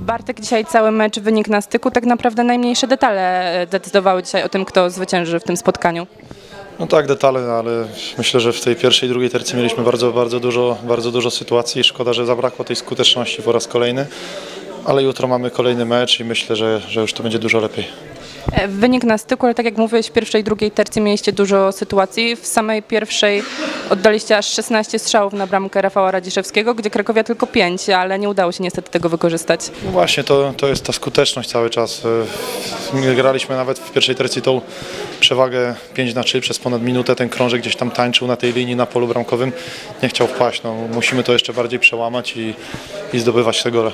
Bartek dzisiaj cały mecz wynik na styku, tak naprawdę najmniejsze detale e, decydowały dzisiaj o tym, kto zwycięży w tym spotkaniu. No tak, detale, ale myślę, że w tej pierwszej i drugiej tercji mieliśmy bardzo, bardzo dużo, bardzo dużo sytuacji. Szkoda, że zabrakło tej skuteczności po raz kolejny, ale jutro mamy kolejny mecz i myślę, że, że już to będzie dużo lepiej. E, Wynik na styku, ale tak jak mówiłeś, w pierwszej i drugiej tercji mieliście dużo sytuacji. W samej pierwszej oddaliście aż 16 strzałów na bramkę Rafała Radziszewskiego, gdzie Krakowia tylko 5, ale nie udało się niestety tego wykorzystać. No właśnie, to, to jest ta skuteczność cały czas. My graliśmy nawet w pierwszej tercji tą przewagę 5 na 3 przez ponad minutę. Ten krążek gdzieś tam tańczył na tej linii na polu bramkowym. Nie chciał wpaść. No, musimy to jeszcze bardziej przełamać i, i zdobywać te gole.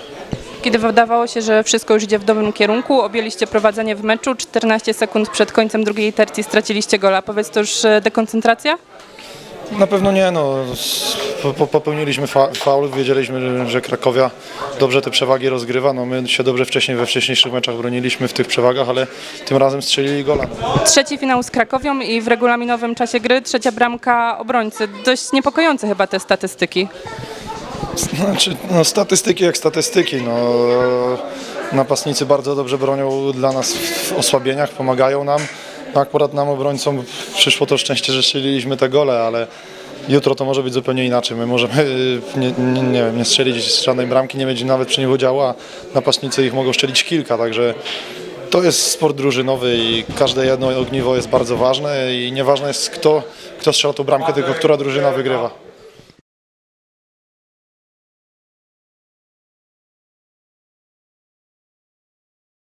Kiedy wydawało się, że wszystko już idzie w dobrym kierunku, objęliście prowadzenie w meczu, 14 sekund przed końcem drugiej tercji straciliście gola. Powiedz to już e, dekoncentracja? Na pewno nie, no, popełniliśmy fa faul, wiedzieliśmy, że- że Krakowia dobrze te przewagi rozgrywa, no my się dobrze wcześniej we wcześniejszych meczach broniliśmy w tych przewagach, ale tym razem strzelili gola. Trzeci finał z Krakowią i w regulaminowym czasie gry trzecia bramka obrońcy. Dość niepokojące chyba te statystyki. Znaczy, no, statystyki jak statystyki, no, napastnicy bardzo dobrze bronią dla nas w osłabieniach, pomagają nam. Akurat nam obrońcom przyszło to szczęście, że strzeliliśmy te gole, ale jutro to może być zupełnie inaczej. My możemy y, nie, nie, nie, wiem, nie strzelić żadnej bramki, nie mieć nawet przy nich udziału, a napastnicy ich mogą strzelić kilka, także to jest sport drużynowy i każde jedno ogniwo jest bardzo ważne i nieważne jest kto, kto strzela tą bramkę, tylko która drużyna wygrywa.